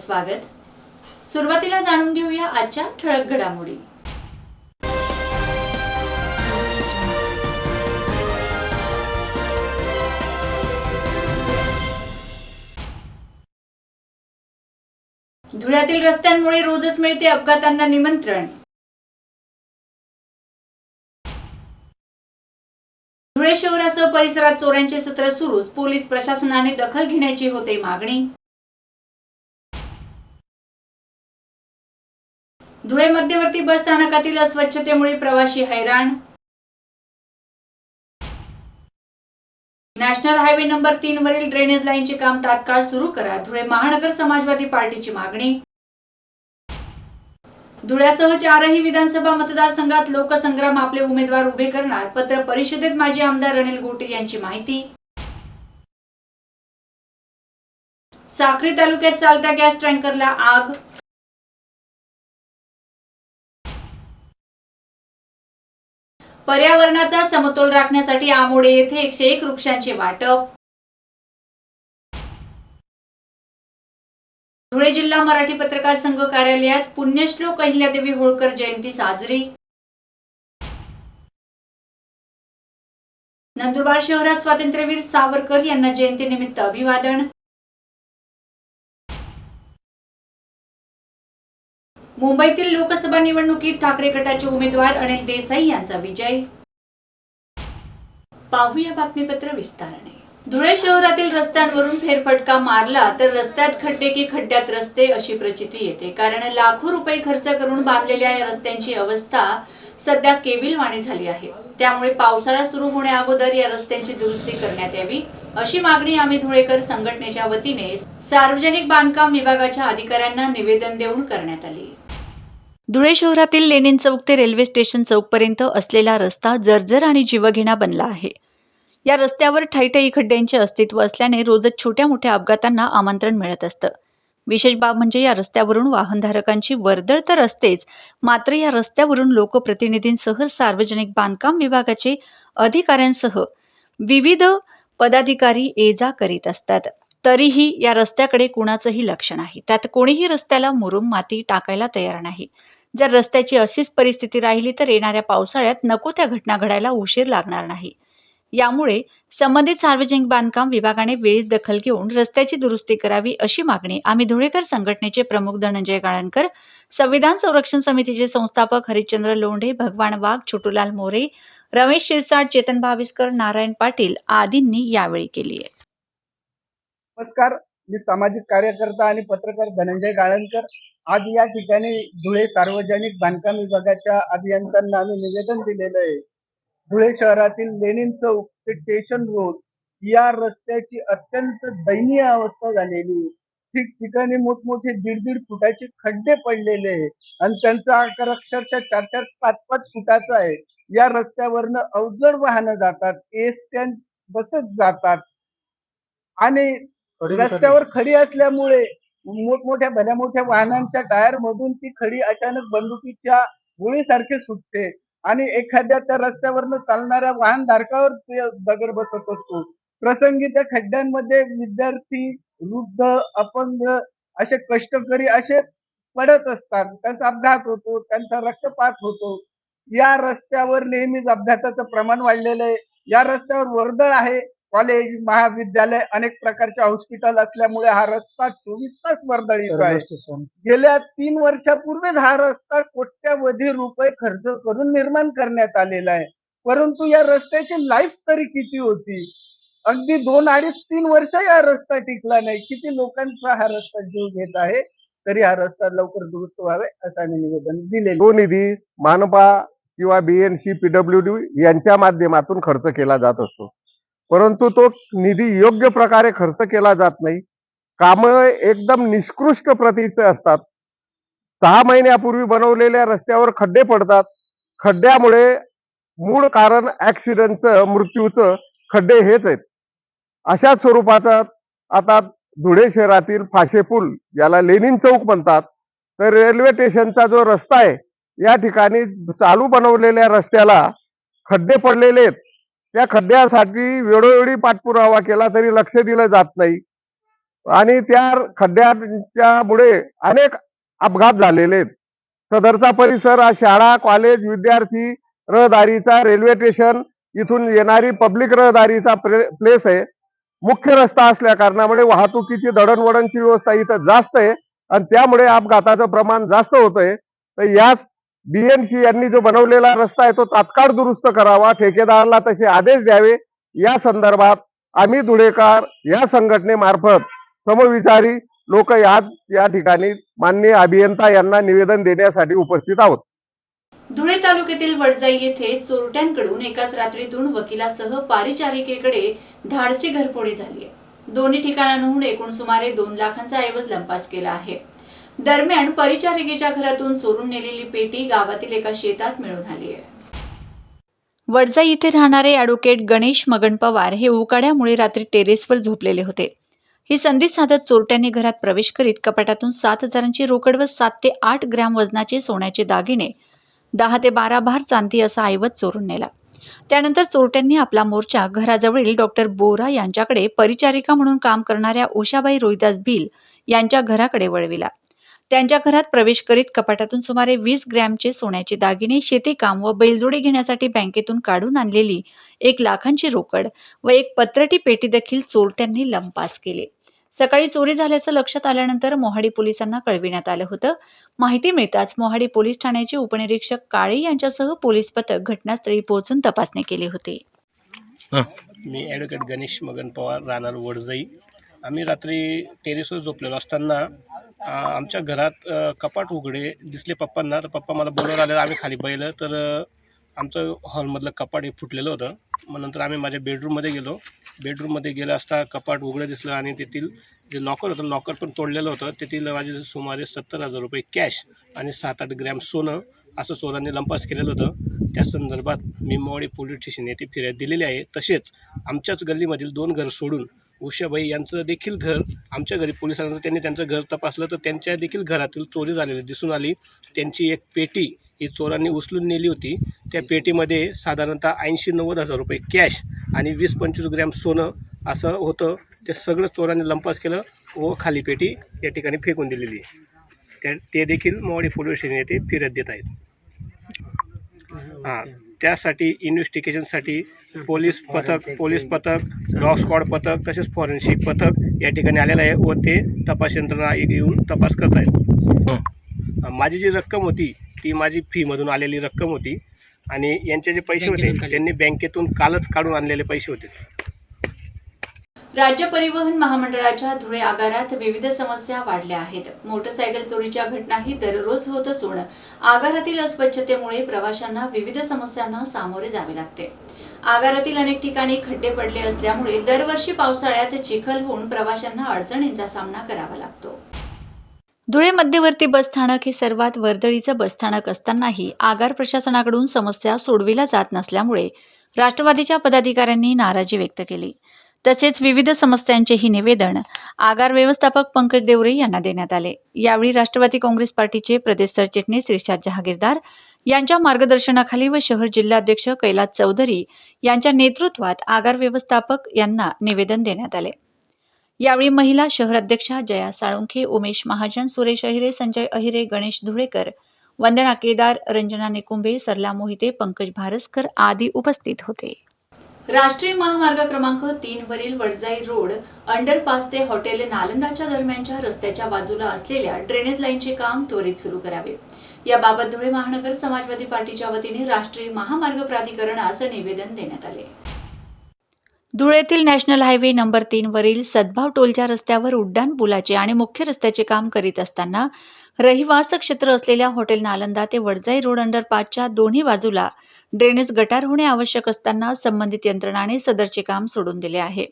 स्वागत. सुरुवातीला जाणून घेऊया आजच्या ठळक घडामोडी. धुळ्यातील रस्त्यांमुळे रोजच मिळते अपघातांना निमंत्रण. धुळे शहरासह परिसरात चोऱ्यांचे सत्र सुरूच. पोलीस प्रशासनाने दखल घेण्याची होते मागणी. धुळे मध्यवर्ती बस स्थानकातील अस्वच्छतेमुळे प्रवासी हैराण. नॅशनल हायवे नंबर तीन वरील ड्रेनेज लाईनचे काम तात्काळ सुरू करा. धुळे महानगर समाजवादी पार्टीची मागणी. धुळ्यासह चारही विधानसभा मतदारसंघात लोकसंग्राम आपले उमेदवार उभे करणार. पत्र परिषदेत माजी आमदार अनिल गोटे यांची माहिती. साक्री तालुक्यात चालत्या गॅस टँकरला आग. पर्यावरणाचा समतोल राखण्यासाठी आमोडे येथे एकशे एक वृक्षांचे वाटप. धुळे जिल्हा मराठी पत्रकार संघ कार्यालयात पुण्यश्लोक अहिल्यादेवी होळकर जयंती साजरी. नंदुरबार शहरात स्वातंत्र्यवीर सावरकर यांना जयंतीनिमित्त अभिवादन. मुंबईतील लोकसभा निवडणुकीत ठाकरे गटाचे उमेदवार अनिल देसाई यांचा विजय. पाहूया बातमीपत्र विस्ताराने. धुळे शहरातील रस्त्यांवरून फेरफटका मारला तर रस्त्यात खड्डे की खड्ड्यात रस्ते अशी प्रचिती येते. कारण लाखो रुपये खर्च करून बांधलेल्या या रस्त्यांची अवस्था सध्या केविलवाणी झाली आहे. त्यामुळे पावसाळा सुरू होण्या अगोदर या रस्त्यांची दुरुस्ती करण्यात यावी अशी मागणी आम्ही धुळेकर संघटनेच्या वतीने सार्वजनिक बांधकाम विभागाच्या अधिकाऱ्यांना निवेदन देऊन करण्यात आली. धुळे शहरातील लेनिन चौक ते रेल्वे स्टेशन चौकपर्यंत असलेला रस्ता जर्जर आणि जीवघेणा बनला आहे. या रस्त्यावर ठाईठाई खड्ड्यांचे अस्तित्व असल्याने रोजच छोट्या मोठ्या अपघातांना आमंत्रण मिळत असतं. विशेष बाब म्हणजे या रस्त्यावरून वाहनधारकांची वर्दळ तर असतेच मात्र या रस्त्यावरून लोकप्रतिनिधींसह सार्वजनिक बांधकाम विभागाचे अधिकाऱ्यांसह विविध पदाधिकारी ये जा करीत असतात. तरीही या रस्त्याकडे कुणाचंही लक्ष नाही. त्यात कोणीही रस्त्याला मुरुम माती टाकायला तयार नाही. जर रस्त्याची अशीच परिस्थिती राहिली तर येणाऱ्या पावसाळ्यात नको त्या घटना घडायला उशीर लागणार नाही. यामुळे संबंधित सार्वजनिक बांधकाम विभागाने वेळीच दखल घेऊन रस्त्याची दुरुस्ती करावी अशी मागणी आम्ही धुळेकर संघटनेचे प्रमुख धनंजय गाळणकर संविधान संरक्षण समितीचे संस्थापक हरिश्चंद्र लोंढे भगवान वाघ छोटूलाल मोरे रमेश शिरसाट चेतन भाविस्कर नारायण पाटील आदींनी यावेळी केली आहे. नमस्कार. मी सामाजिक कार्यकर्ता आणि पत्रकार धनंजय गाळणकर. आज या ठिकाणी धुळे सार्वजनिक बांधकाम विभागाच्या अभियंत्यांना आम्ही निवेदन दिलेलं आहे. धुळे शहरातील लेनिन चौक ते स्टेशन रोड या रस्त्याची अत्यंत दयनीय अवस्था झालेली. ठिकठिकाणी मोठमोठे दीड दीड फुटाचे खड्डे पडलेले आहे आणि त्यांचा आकार अक्षरशः चार चार पाच पाच फुटाचा आहे. या रस्त्यावरनं अवजड वाहनं जातात एसट्या बसत जातात. आणि रस्त्यावर खडी असल्यामुळे मोठमोठ्या भल्या मोठ्या वाहनांच्या टायर मधून ती खडी अचानक बंदुकीच्या गोळीसारखी सुटते. आणि एखाद्या त्या रस्त्यावरनं चालणाऱ्या वाहन धारकावर दगड बसत असतो. प्रसंगी त्या खड्ड्यांमध्ये विद्यार्थी वृद्ध अपंग असे कष्टकरी असे पडत असतात. त्यांचा अपघात होतो त्यांचा रक्तपात होतो. या रस्त्यावर नेहमीच अपघाताचं प्रमाण वाढलेलं आहे. या रस्त्यावर वर्दळ आहे. कॉलेज महाविद्यालय अनेक प्रकारचे हॉस्पिटल असल्यामुळे हा रस्ता चोवीस तास वर्दळीत आहे. गेल्या तीन वर्षापूर्वीच हा रस्ता कोट्यावधी रुपये खर्च करून निर्माण करण्यात आलेला आहे. परंतु या रस्त्याची लाईफ तरी किती होती? अगदी दोन अडीच तीन वर्ष हा रस्ता टिकला नाही. किती लोकांचा हा रस्ता जीव घेत आहे? तरी हा रस्ता लवकर दुरुस्त व्हावे असं आम्ही निवेदन दिले तो निधी मानपा किंवा बीएनसी पीडब्ल्यू डी यांच्या माध्यमातून खर्च केला जात असतो. परंतु तो निधी योग्य प्रकारे खर्च केला जात नाही. कामं एकदम निष्कृष्ट प्रतीचे असतात. सहा महिन्यापूर्वी बनवलेल्या रस्त्यावर खड्डे पडतात. खड्ड्यामुळे मूळ कारण ऍक्सिडेंटचं मृत्यूचं खड्डे हेच आहेत. अशा स्वरूपाचा आता धुळे शहरातील फाशे पूल याला लेनिन चौक म्हणतात. तर रेल्वे स्टेशनचा जो रस्ता आहे या ठिकाणी चालू बनवलेल्या रस्त्याला खड्डे पडलेले आहेत. त्या खड्ड्यासाठी वेळोवेळी पाठपुरावा केला तरी लक्ष दिलं जात नाही. आणि त्या खड्ड्यांच्या मुळे अनेक अपघात झालेले आहेत. सदरचा परिसर हा शाळा कॉलेज विद्यार्थी रहदारीचा रेल्वे स्टेशन इथून येणारी पब्लिक रहदारीचा प्लेस आहे. मुख्य रस्ता असल्या कारणामुळे वाहतुकीची दळणवळणची व्यवस्था इथं जास्त आहे. आणि त्यामुळे अपघाताचं प्रमाण जास्त होत आहे तर याच बीएमसी यांनी जो बनवलेला रस्ता आहे तो तात्काळ दुरुस्त करावा ठेकेदाराला तसे आदेश द्यावे. या संदर्भात आम्ही धुळेकर या संघटनेमार्फत समविचारी लोक आज या ठिकाणी माननीय अभियंता यांना निवेदन देण्यासाठी उपस्थित आहोत. धुळे तालुक्यातील वडजाई येथे चोरट्यांकडून एकाच रात्रीतून वकिलासह पारिचारिकेकडे धाडसी घरफोडी झाली आहे. दोन्ही ठिकाणांहून एकूण सुमारे दोन लाखांचा ऐवज लंपास केला आहे. दरम्यान परिचारिकेच्या घरातून चोरून नेलेली पेटी गावातील एका शेतात मिळून आली आहे. वडजाई येथे राहणारे ॲडव्होकेट गणेश मगन पवार हे उकाड्यामुळे रात्री टेरेसवर झोपलेले होते. ही संधी साधत चोरट्यांनी घरात प्रवेश करीत कपाटातून सात हजारांची रोकड व सात ते आठ ग्रॅम वजनाचे सोन्याचे दागिने दहा ते बारा भार चांदी असा ऐवज चोरून नेला. त्यानंतर चोरट्यांनी आपला मोर्चा घराजवळील डॉक्टर बोरा यांच्याकडे परिचारिका म्हणून काम करणाऱ्या उषाबाई रोहिदास भिल यांच्या घराकडे वळविला. त्यांच्या घरात प्रवेश करीत कपाटातून सुमारे वीस ग्रॅमचे सोन्याचे दागिने शेतीकाम व बैलजोडे घेण्यासाठी बँकेतून काढून आणलेली एक लाखांची रोकड व एक पत्रटी पेटी देखील चोरट्यांनी लंपास केली. सकाळी चोरी झाल्याचं लक्षात आल्यानंतर मोहाडी पोलिसांना कळविण्यात आलं होतं. माहिती मिळताच मोहाडी पोलीस ठाण्याचे उपनिरीक्षक काळे यांच्यासह पोलीस पथक घटनास्थळी पोहोचून तपासणी केली होती. मी ॲडव्होकेट गणेश मगन पवार राहणार वडजाई आम्ही रात्री टेरेसवर झोपलेलो असताना आमच्या घरात कपाट उघडे दिसले पप्पांना. तर पप्पा मला बोलवून आले आम्ही खाली पाहिलं तर आमचं हॉलमधलं कपाट हे फुटलेलं होतं. मग नंतर आम्ही माझ्या बेडरूममध्ये गेलो. बेडरूममध्ये गेलं असता कपाट उघडं दिसलं आणि तेथील जे लॉकर होतं लॉकर पण तोडलेलं होतं. तेथील माझे सुमारे सत्तर हजार रुपये कॅश आणि सात आठ ग्रॅम सोनं असं चोरांनी लंपास केलेलं होतं. त्या संदर्भात मी मोवाडी पोलीस स्टेशन येथे फिर्याद दिलेली आहे. तसेच आमच्याच गल्लीमधील दोन घर सोडून उषाबाई यांचं देखील घर आमच्या घरी पोलिसांना त्यांनी त्यांचं घर तपासलं तर त्यांच्या देखील घरातील चोरी झालेली दिसून आली. त्यांची एक पेटी ही चोरांनी उचलून नेली होती. त्या पेटीमध्ये साधारणतः ऐंशी नव्वद हजार रुपये कॅश आणि वीस पंचवीस ग्रॅम सोनं असं होतं. ते सगळं चोरांनी लंपास केलं व खाली पेटी या ठिकाणी फेकून दिलेली त्या ते देखील मोवाडी पोलीस स्टेशन येथे फिर्याद देत आहेत. हां. त्यासाठी इन्व्हेस्टिगेशनसाठी पोलीस पथक पोलीस पथक डॉग स्क्वॉड पथक तसेच फॉरेन्सिक पथक या ठिकाणी आलेलं आहे व ते तपास यंत्रणा येऊन तपास करत आहेत माझी जी रक्कम होती ती माझी फीमधून आलेली रक्कम होती आणि यांचे जे पैसे होते त्यांनी बँकेतून कालच काढून आणलेले पैसे होते. राज्य परिवहन महामंडळाच्या धुळे आगारात विविध समस्या वाढल्या आहेत. मोटरसायकल चोरीच्या घटनाही दररोज होत असून आगारातील अस्वच्छतेमुळे प्रवाशांना विविध समस्यांना सामोरे जावे लागते. आगारातील अनेक ठिकाणी खड्डे पडले असल्यामुळे दरवर्षी पावसाळ्यात चिखल होऊन प्रवाशांना अडचणींचा सामना करावा लागतो. धुळे मध्यवर्ती बसस्थानक हे सर्वात वर्दळीचं बसस्थानक असतानाही आगार प्रशासनाकडून समस्या सोडविल्या जात नसल्यामुळे राष्ट्रवादीच्या पदाधिकाऱ्यांनी नाराजी व्यक्त केली. तसेच विविध समस्यांचेही निवेदन आगार व्यवस्थापक पंकज देवरे यांना देण्यात आले. यावेळी राष्ट्रवादी काँग्रेस पार्टीचे प्रदेश सरचिटणीस रिशाद जहागीरदार यांच्या मार्गदर्शनाखाली व शहर जिल्हाध्यक्ष कैलास चौधरी यांच्या नेतृत्वात आगार व्यवस्थापक यांना निवेदन देण्यात आले. यावेळी महिला शहर अध्यक्षा जया साळुंखे उमेश महाजन सुरेश अहिरे संजय अहिरे गणेश धुळेकर वंदना केदार रंजना निकुंभे सरला मोहिते पंकज भारसकर आदी उपस्थित होते. राष्ट्रीय महामार्ग क्रमांक तीन वरील वडजाई रोड अंडरपास ते हॉटेल नालंदाच्या दरम्यानच्या रस्त्याच्या बाजूला असलेल्या ड्रेनेज लाईनचे काम त्वरित सुरू करावे. याबाबत धुळे महानगर समाजवादी पार्टीच्या वतीने राष्ट्रीय महामार्ग प्राधिकरणास निवेदन देण्यात आले. धुळेतील नॅशनल हायवे नंबर तीन वरील सद्भाव टोलच्या रस्त्यावर उड्डाण पुलाचे आणि मुख्य रस्त्याचे काम करीत असताना रहिवास क्षेत्र असलेल्या हॉटेल नालंदा ते वडजाई रोड अंडरपासच्या दोन्ही बाजूला ड्रेनेज गटार होणे आवश्यक असताना संबंधित यंत्रणाने सदरचे काम सोडून दिले आहे.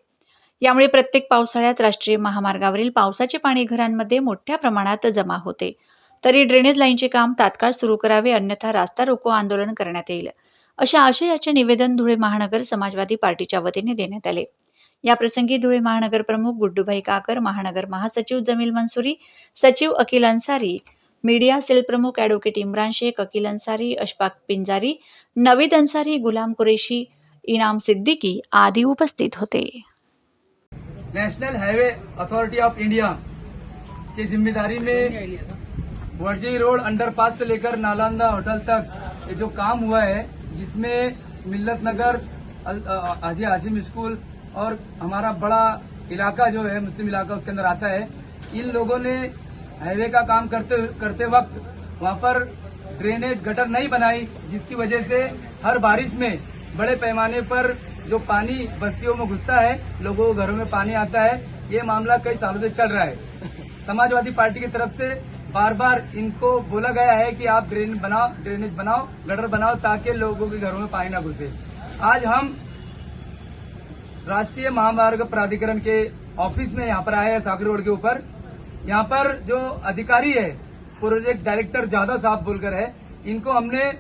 यामुळे प्रत्येक पावसाळ्यात राष्ट्रीय महामार्गावरील पावसाचे पाणी घरांमध्ये मोठ्या प्रमाणात जमा होते. तरी ड्रेनेज लाईनचे काम तात्काळ सुरू करावे अन्यथा रास्ता रोको आंदोलन करण्यात येईल. अशा आशयाचे निवेदन धुळे महानगर समाजवादी पार्टीच्या वतीने देण्यात आले. याप्रसंगी धुळे महानगर प्रमुख गुड्डूभाई काकर, महानगर महासचिव जमील मनसुरी सचिव अकिल अन्सारी, मीडिया सेल प्रमुख ॲडव्होकेट इम्रान शेख, अकिल अन्सारी, अशफाक पिंजारी, नवीद अन्सारी, गुलाम कुरेशी, इनाम सिद्दीकी आदी उपस्थित होते. National highway authority of India की ज़िम्मेदारी में वर्जी रोड अंडरपास से लेकर नालंदा होटल तक जो काम हुआ है, जिसमें मिल्लत नगर हाजी हाशिम स्कूल और हमारा बड़ा इलाका जो है, मुस्लिम इलाका उसके अंदर आता है, इन लोगों ने हाईवे का काम करते करते वक्त वहाँ पर ड्रेनेज गटर नहीं बनाई, जिसकी वजह से हर बारिश में बड़े पैमाने पर जो पानी बस्तियों में घुसता है, लोगों के घरों में पानी आता है, ये मामला कई सालों से चल रहा है। समाजवादी पार्टी की तरफ़ से बार बार इनको बोला गया है कि आप ड्रेन बनाओ ड्रेनेज बनाओ गटर बनाओ, ताकि लोगों के घरों में पानी ना घुसे। आज हम राष्ट्रीय महामार्ग प्राधिकरण के ऑफ़िस में यहाँ पर आए हैं सागरी रोड के ऊपर। यहाँ पर जो अधिकारी है, प्रोजेक्ट डायरेक्टर जादव साहब बोलकर है, इनको हमने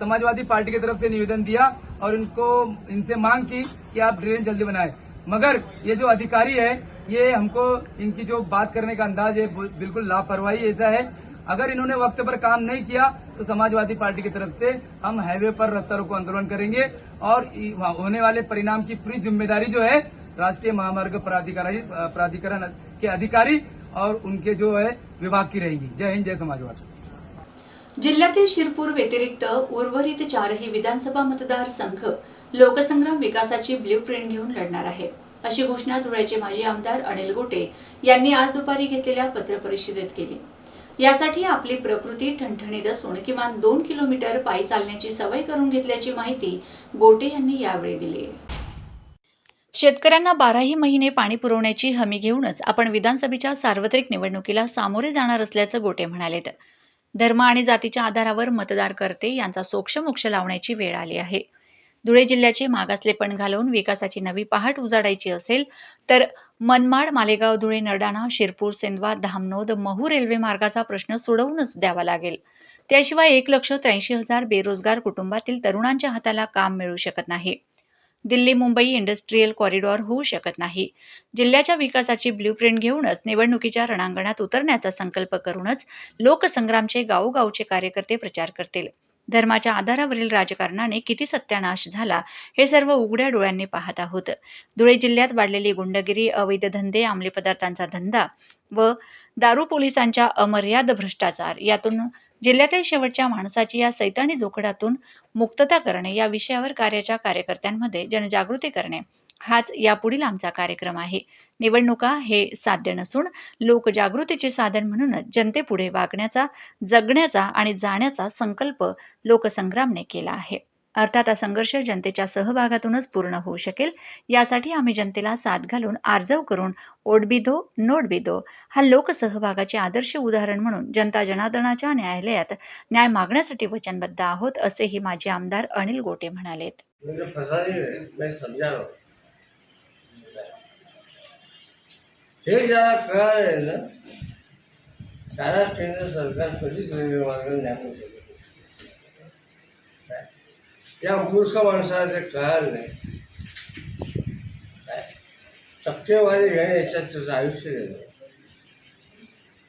समाजवादी पार्टी की तरफ़ से निवेदन दिया और इनको, इनसे मांग की कि आप ड्रेन जल्दी बनाए। मगर ये जो अधिकारी है, ये हमको इनकी जो बात करने का अंदाज है बिल्कुल लापरवाही ऐसा है अगर इन्होंने वक्त पर काम नहीं किया तो समाजवादी पार्टी की तरफ से हम हाईवे पर रास्ता रोको आंदोलन करेंगे और होने वाले परिणाम की पूरी जिम्मेदारी जो है राष्ट्रीय महामार्ग प्राधिकरण प्राधिकरण के अधिकारी और उनके जो है विभाग की रहेगी। जय हिंद जय समाजवाद। जिल्ह्यातील शिरपूर व्यतिरिक्त उर्वरित चारही विधानसभा मतदारसंघ लोकसंग्राम विकासाची ब्ल्यूप्रिंट घेऊन लढणार आहे. अशी घोषणा धुळ्याचे माजी आमदार अनिल गोटे यांनी आज दुपारी घेतलेल्या पत्रपरिषदेत केली. यासाठी आपली प्रकृती ठणठणीत असून किमान दोन किलोमीटर पायी चालण्याची सवय करून घेतल्याची माहिती गोटे यांनी यावेळी दिली. शेतकऱ्यांना बाराही महिने पाणी पुरवण्याची हमी घेऊनच आपण विधानसभेच्या सार्वत्रिक निवडणुकीला सामोरे जाणार असल्याचं गोटे म्हणालेत. धर्म आणि जातीच्या आधारावर मतदार करते यांचा सोक्षमोक्ष लावण्याची वेळ आली आहे. धुळे जिल्ह्याचे मागासलेपण घालवून विकासाची नवी पहाट उजाडायची असेल तर मनमाड मालेगाव धुळे नरडाणा शिरपूर सेंदवा धामनोद महू रेल्वे मार्गाचा प्रश्न सोडवूनच द्यावा लागेल. त्याशिवाय एक लक्ष त्र्याऐंशी हजार बेरोजगार कुटुंबातील तरुणांच्या हाताला काम मिळू शकत नाही. दिल्ली मुंबई इंडस्ट्रीयल कॉरिडॉर होऊ शकत नाही. जिल्ह्याच्या विकासाची ब्ल्यूप्रिंट घेऊनच निवडणुकीच्या रणांगणात उतरण्याचा संकल्प करूनच लोकसंग्रामचे गावोगावचे कार्यकर्ते प्रचार करतील. धर्माच्या आधारावरील राजकारणाने किती सत्यानाश झाला हे सर्व उघड्या डोळ्यांनी पाहत आहोत. धुळे जिल्ह्यात वाढलेली गुंडगिरी अवैध धंदे अंमली पदार्थांचा धंदा व दारू पोलिसांच्या अमर्याद भ्रष्टाचार यातून जिल्ह्यातील शेवटच्या माणसाची या सैतानी जोखडातून मुक्तता करणे या विषयावर कार्याच्या कार्यकर्त्यांमध्ये जनजागृती करणे हाच यापुढील आमचा कार्यक्रम आहे. निवडणुका हे साध्य नसून लोकजागृतीचे साधन म्हणूनच जनतेपुढे वागण्याचा जगण्याचा आणि जाण्याचा संकल्प लोकसंग्रामने केला आहे. अर्थात हा संघर्ष जनतेच्या सहभागातूनच पूर्ण होऊ शकेल. यासाठी आम्ही जनतेला साथ घालून आर्जव करून ओडबिदो नोटबिदो हा लोकसहभागाचे आदर्श उदाहरण म्हणून जनता जनार्दनाच्या न्यायालयात न्याय मागण्यासाठी वचनबद्ध आहोत असेही माजी आमदार अनिल गोटे म्हणालेत मुझे फंसा नहीं रहे मैं समझा रहा हे ज्याला कळालं आहे ना त्याला केंद्र सरकार कधीच रेल्वे मार्ग न्यायू शकत. काय? या मूर्ख माणसाला ते कळालं नाही काय? टक्केवारी घेणे याच्यात त्याचं आयुष्य गेलं.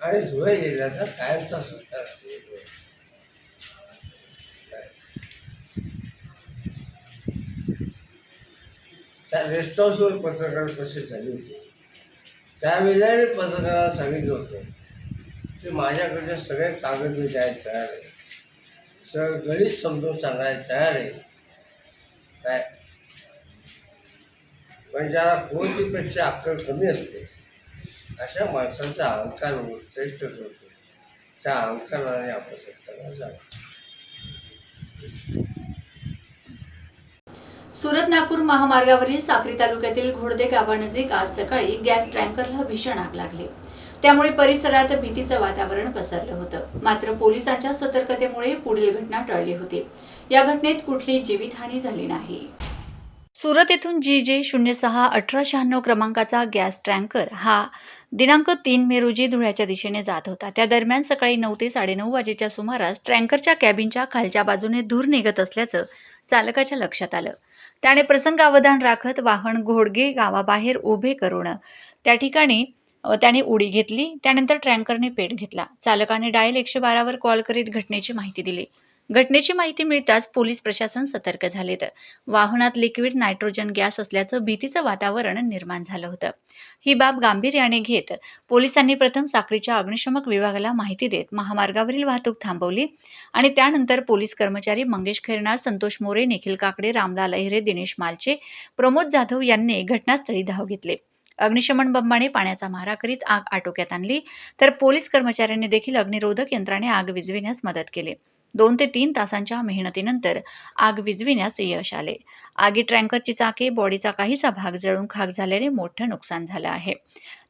आणि धुळे जिल्ह्याचा कायमचा सरकार. त्या रेस्ट हाऊसवर पत्रकार कसे झाली होती? त्यावेळेला मी पत्रकाराला सांगितलं होतं. की माझ्याकडचे सगळे कागद मी द्यायला तयार आहे सगळं गणित समजून सांगायला तयार आहे. काय? पण ज्याला कोणतीपेक्षा अक्कल कमी असते अशा माणसांचा अहंकार श्रेष्ठच होतो. त्या अहंकाराने आपण सत्ताला जावं सुरत नागपूर महामार्गावरील साक्री तालुक्यातील घोडदे गावानजीक आज सकाळी गॅस टँकरला भीषण आग लागली. त्यामुळे परिसरात भीतीचं वातावरण पसरलं होतं. मात्र पोलिसांच्या सतर्कतेमुळे पुढील घटना टळली होती. या घटनेत कुठली जीवितहानी झाली नाही. सुरत येथून जी जे शून्य सहा अठरा शहाण्णव क्रमांकाचा गॅस टँकर हा दिनांक तीन मे रोजी धुळ्याच्या दिशेने जात होता. त्या दरम्यान सकाळी नऊ ते साडेनऊ वाजेच्या सुमारास टँकरच्या कॅबिनच्या खालच्या बाजूने धूर निघत असल्याचं चालकाच्या लक्षात आलं. त्याने प्रसंगावधान राखत वाहन घोडगे गावाबाहेर उभे करून त्या ठिकाणी त्याने उडी घेतली. त्यानंतर ट्रँकरने पेट घेतला. चालकाने डायल एकशे बारावर कॉल करीत घटनेची माहिती दिली. घटनेची माहिती मिळताच पोलीस प्रशासन सतर्क झालेत. वाहनात लिक्विड नायट्रोजन गॅस असल्याचं भीतीचं वातावरण निर्माण झालं होतं. ही बाब गांभीर्याने घेत पोलिसांनी प्रथम साखरीच्या अग्निशमक विभागाला माहिती देत महामार्गावरील वाहतूक थांबवली आणि त्यानंतर पोलीस कर्मचारी मंगेश खैरनार संतोष मोरे निखिल काकडे रामलाल अहिरे दिनेश मालचे प्रमोद जाधव यांनी घटनास्थळी धाव घेतले. अग्निशमन बंबाने पाण्याचा मारा करीत आग आटोक्यात आणली तर पोलीस कर्मचाऱ्यांनी देखील अग्निरोधक यंत्राने आग विझविण्यास मदत केली. दोन ते तीन तासांच्या मेहनतीनंतर आग विजविण्यास यश आले. आगी ट्रँकरची चाके बॉडीचा काहीसा भाग जळून खाक झाल्याने मोठं नुकसान झालं आहे.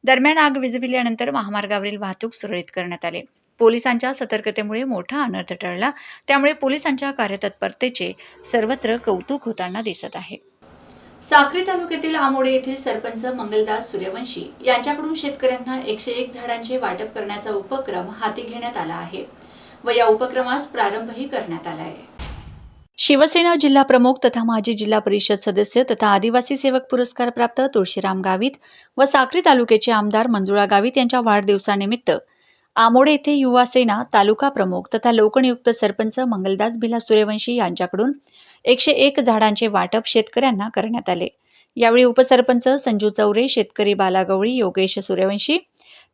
दरम्यान आग विजविल्यानंतर महामार्गावरील वाहतूक सुरळीत करण्यात आले. पोलिसांच्या सतर्कतेमुळे मोठा अनर्थ टळला. त्यामुळे पोलिसांच्या कार्यतत्परतेचे सर्वत्र कौतुक होताना दिसत आहे. साक्री तालुक्यातील आमोडे येथील सरपंच मंगलदास सूर्यवंशी यांच्याकडून शेतकऱ्यांना एकशे एक झाडांचे वाटप करण्याचा उपक्रम हाती घेण्यात आला आहे. व या उपक्रमास प्रारंभही करण्यात आला आहे. शिवसेना जिल्हा प्रमुख तथा माजी जिल्हा परिषद सदस्य तथा आदिवासी सेवक पुरस्कार प्राप्त तुळशीराम गावित व साक्री तालुक्याचे आमदार मंजुळा गावित यांच्या वाढदिवसानिमित्त आमोडे येथे युवा सेना तालुका प्रमुख तथा लोकनियुक्त सरपंच मंगलदास भिला सूर्यवंशी यांच्याकडून एकशे एक झाडांचे वाटप शेतकऱ्यांना करण्यात आले. यावेळी उपसरपंच संजू चौरे शेतकरी बालागवळी योगेश सूर्यवंशी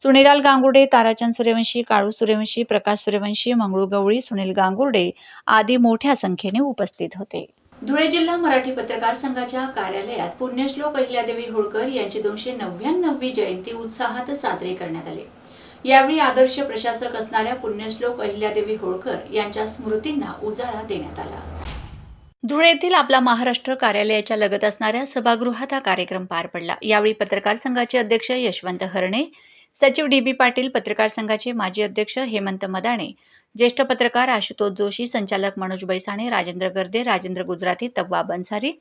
सुनीलाल गांगुर्डे ताराचंद सूर्यवंशी काळू सूर्यवंशी प्रकाश सूर्यवंशी मंगळू गवळी सुनील गांगुर्डे आदी मोठ्या संख्येने उपस्थित होते. धुळे जिल्हा मराठी पत्रकार संघाच्या कार्यालयात पुण्यश्लोक अहिल्यादेवी होळकर यांची दोनशे नव्याण्णववी जयंती उत्साहात साजरी करण्यात आली. यावेळी आदर्श प्रशासक असणाऱ्या पुण्यश्लोक अहिल्यादेवी होळकर यांच्या स्मृतींना उजाळा देण्यात आला. धुळे येथील आपला महाराष्ट्र कार्यालयाच्या लगत असणाऱ्या सभागृहात हा कार्यक्रम पार पडला. यावेळी पत्रकार संघाचे अध्यक्ष यशवंत हरणे सचिव डी बी पाटील पत्रकार संघाचे माजी अध्यक्ष हेमंत मदाणे ज्येष्ठ पत्रकार आशुतोष जोशी संचालक Manoj Baisane Rajendra Garde Rajendra Gujarati Tabba Bansari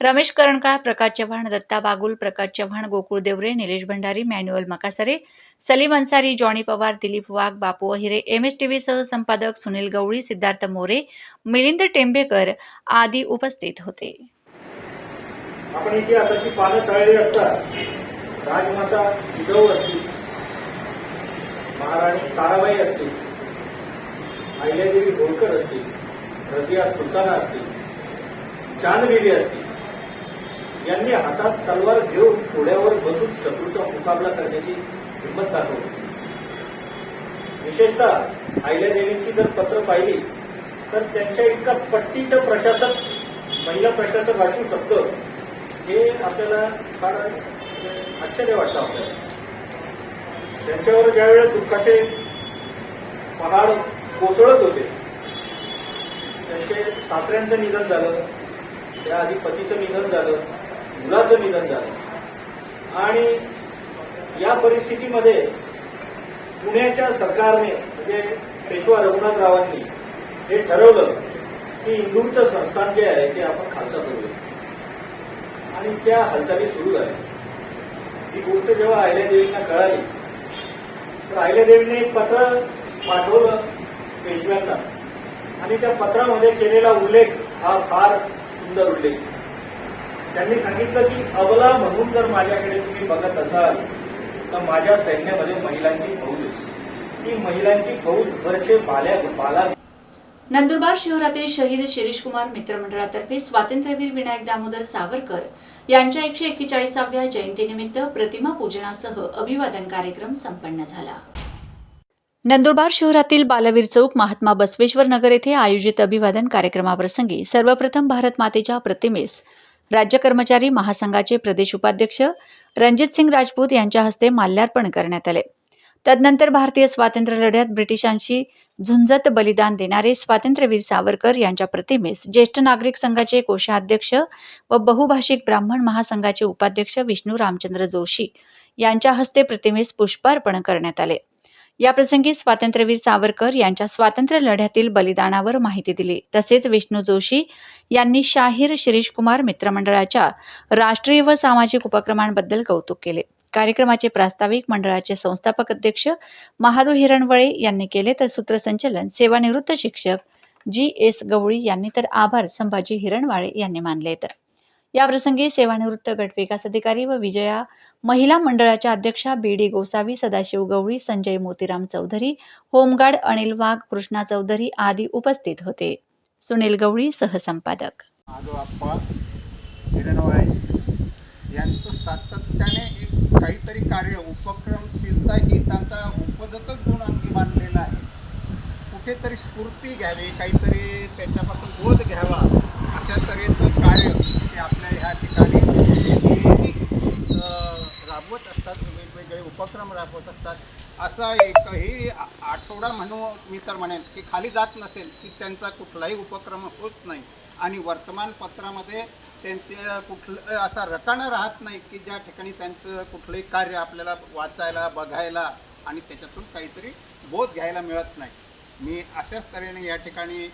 Ramesh Karankal Prakash Chavan Datta Bagul Prakash Chavan Gokul Deore Nilesh Bhandari Manuel Makasare Salim Ansari Johnny Pawar Dilip Wagh Bapu Ahire M S T V सहसंपादक Sunil Gawali Siddharth More Milind Tembekar आदी उपस्थित होते. आपण इतिहासाची पानं चाळली असतात राजमाता असतील. महाराणी ताराबाई असतील अहिल्यादेवी होळकर असतील रजिया सुलताना असतील चांदबिबी असतील यांनी हातात तलवार घेऊन घोड्यावर बसून शत्रूचा मुकाबला करण्याची हिंमत दाखवली. विशेषतः अहिल्यादेवींची जर पत्र पाहिली तर त्यांच्या इतका पट्टीचं प्रशासक महिला प्रशासक असू शकतं हे आपल्याला फार आश्चर्य वाटतं आपल्याला. त्यांच्यावर ज्यावेळेस दुःखाचे पहाड कोसळत होते त्यांचे सासऱ्यांचं निधन झालं त्याआधी पतीचं निधन झालं मुलाचं निधन झालं. आणि या परिस्थितीमध्ये पुण्याच्या सरकारने म्हणजे पेशवा रघुनाथरावांनी हे ठरवलं की इंदूरचं संस्थान जे आहे ते आपण खालसा करूया. आणि त्या हालचाली सुरू झाल्या. ही गोष्ट जेव्हा आयल्या देवींना कळाली तर अहिल्यादेवीने एक पत्र पाठवलं पेशव्यांना. आणि त्या पत्रामध्ये केलेला उल्लेख हा फार सुंदर उल्लेख. त्यांनी सांगितलं की अबला म्हणून जर माझ्याकडे तुम्ही बघत असाल तर माझ्या सैन्यामध्ये महिलांची फौज ती महिलांची फौज भरचे बाल्या बाला नंदुरबार शहरातील शहीद शिरीष कुमार मित्र स्वातंत्र्यवीर विनायक दामोदर सावरकर यांच्या एकशे एक्केचाळीसाव्या जयंतीनिमित्त प्रतिमा पूजनासह अभिवादन कार्यक्रम संपन्न झाला. नंदुरबार शहरातील बालवीर चौक महात्मा बसवेश्वर नगर येथे आयोजित अभिवादन कार्यक्रमाप्रसंगी सर्वप्रथम भारत मातेच्या प्रतिमेस राज्य कर्मचारी महासंघाचे प्रदेश उपाध्यक्ष रणजितसिंग राजपूत यांच्या हस्ते माल्यार्पण करण्यात आले. तदनंतर भारतीय स्वातंत्र्य लढ्यात ब्रिटिशांशी झुंजत बलिदान देणारे स्वातंत्र्यवीर सावरकर यांच्या प्रतिमेस ज्येष्ठ नागरिक संघाचे कोषाध्यक्ष व बहुभाषिक ब्राह्मण महासंघाचे उपाध्यक्ष विष्णू रामचंद्र जोशी यांच्या हस्ते प्रतिमेस पुष्पार्पण करण्यात आले. याप्रसंगी स्वातंत्र्यवीर सावरकर यांच्या स्वातंत्र्य लढ्यातील बलिदानावर माहिती दिली. तसेच विष्णू जोशी यांनी शाहीर शिरीष कुमार मित्रमंडळाच्या राष्ट्रीय व सामाजिक उपक्रमांबद्दल कौतुक केले. कार्यक्रमाचे प्रास्ताविक मंडळाचे संस्थापक अध्यक्ष महादू हिरणवळे यांनी केले तर सूत्रसंचलन सेवानिवृत्त शिक्षक जी एस गवळी यांनी तर आभार संभाजी हिरणवाळे यांनी मानलेत याप्रसंगी सेवानिवृत्त गटविकास अधिकारी व विजया महिला मंडळाच्या अध्यक्षा B D Gosavi Sadashiv Gawali Sanjay Motiram Chaudhari home guard Anil Wagh Krishna Chaudhari आदी उपस्थित होते. सुनील गवळी सहसंपादक. हिरणवाळे यांचं सातत्याने काहीतरी कार्य उपक्रमशीलता ही त्यांचा उपजतच गुण अंगी मानलेला आहे. कुठेतरी स्फूर्ती घ्यावी काहीतरी त्याच्यापासून बोध घ्यावा अशा तऱ्हेचं कार्य ते आपल्या ह्या ठिकाणी नेहमी राबवत असतात वेगवेगळे उपक्रम राबवत असतात. असा एकही आठवडा म्हणू मी तर म्हणेन की खाली जात नसेल की त्यांचा कुठलाही उपक्रम होत नाही. आणि वर्तमानपत्रामध्ये त्यांचे कुठलं असा रकाणं राहत नाही की ज्या ठिकाणी त्यांचं कुठलंही कार्य आपल्याला वाचायला बघायला आणि त्याच्यातून काहीतरी बोध घ्यायला मिळत नाही. मी अशाच तऱ्हेने या ठिकाणी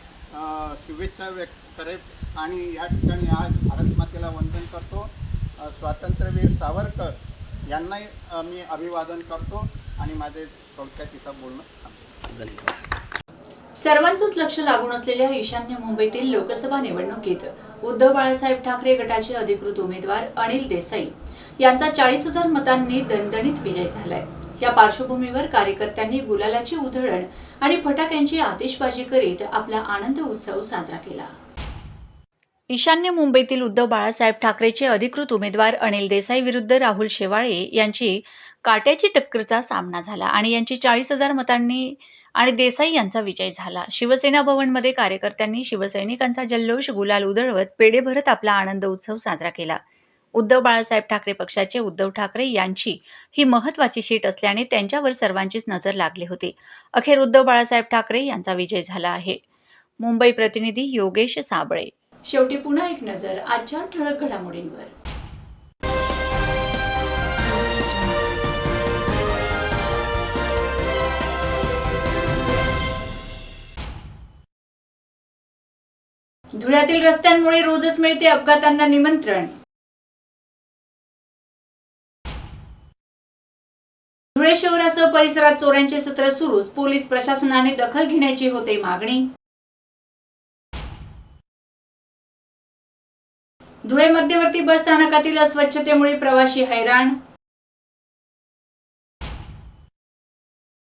शुभेच्छा व्यक्त करेन आणि या ठिकाणी आज भारतमातेला वंदन करतो. स्वातंत्र्यवीर सावरकर यांनाही मी अभिवादन करतो. आणि माझे थोडक्यात इथं बोलणं थांबतो सर्वांचंच लक्ष लागून असलेल्या ईशान्य मुंबईतील लोकसभा निवडणुकीत उद्धव बाळासाहेब ठाकरे गटाचे अधिकृत उमेदवार अनिल देसाई यांचा चाळीस हजार मतांनी दणदणीत विजय झालाय. या पार्श्वभूमीवर कार्यकर्त्यांनी गुलालाची उधळण आणि फटाक्यांची आतिषबाजी करीत आपला आनंद उत्सव साजरा केला. ईशान्य मुंबईतील उद्धव बाळासाहेब ठाकरेचे अधिकृत उमेदवार अनिल देसाई विरुद्ध राहुल शेवाळे यांची काट्याची टक्करचा सामना झाला आणि यांची चाळीस हजार मतांनी आणि देसाई यांचा विजय झाला. शिवसेना भवनमध्ये कार्यकर्त्यांनी शिवसैनिकांचा जल्लोष गुलाल उधळवत पेढे भरत आपला आनंद उत्सव साजरा केला. उद्धव बाळासाहेब ठाकरे पक्षाचे उद्धव ठाकरे यांची ही महत्वाची शीट असल्याने त्यांच्यावर सर्वांचीच नजर लागली होती. अखेर उद्धव बाळासाहेब ठाकरे यांचा विजय झाला आहे. मुंबई प्रतिनिधी योगेश साबळे. शेवटी पुन्हा एक नजर आजच्या ठळक घडामोडींवर. धुळ्यातील रस्त्यांमुळे रोजच मिळते अपघातांना निमंत्रण. धुळे शहरासह परिसरात चोऱ्यांचे सत्र सुरूच. पोलीस प्रशासनाने दखल घेण्याची होते मागणी. धुळे मध्यवर्ती बस स्थानकातील अस्वच्छतेमुळे प्रवासी हैराण.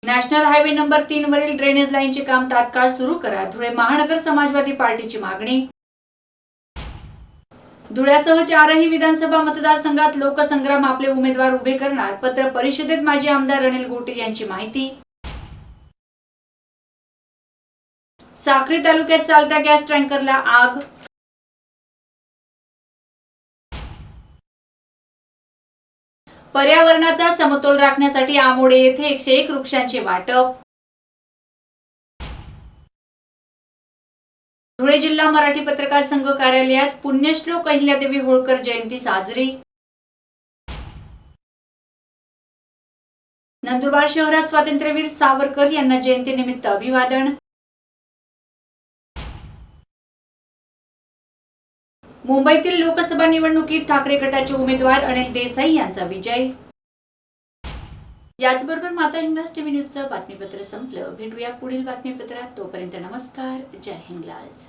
नॅशनल हायवे नंबर तीन वरील ड्रेनेज लाईनचे काम तात्काळ सुरू करा. धुळे महानगर समाजवादी पार्टीची मागणी. धुळ्यासह चारही विधानसभा मतदारसंघात लोकसंग्राम आपले उमेदवार उभे करणार. पत्र परिषदेत माजी आमदार अनिल गोटे यांची माहिती. साक्री तालुक्यात चालत्या गॅस टँकरला आग पर्यावरणाचा समतोल राखण्यासाठी आमोडे येथे एकशे एक वृक्षांचे वाटप. धुळे जिल्हा मराठी पत्रकार संघ कार्यालयात पुण्यश्लोक अहिल्यादेवी होळकर जयंती साजरी. नंदुरबार शहरात स्वातंत्र्यवीर सावरकर यांना जयंतीनिमित्त अभिवादन. मुंबईतील लोकसभा निवडणुकीत ठाकरे गटाचे उमेदवार अनिल देसाई यांचा विजय. याचबरोबर माता हिंगलाज टीव्ही न्यूजचं बातमीपत्र संपलं. भेटूया पुढील बातमीपत्रात. तोपर्यंत नमस्कार. जय हिंगलाज.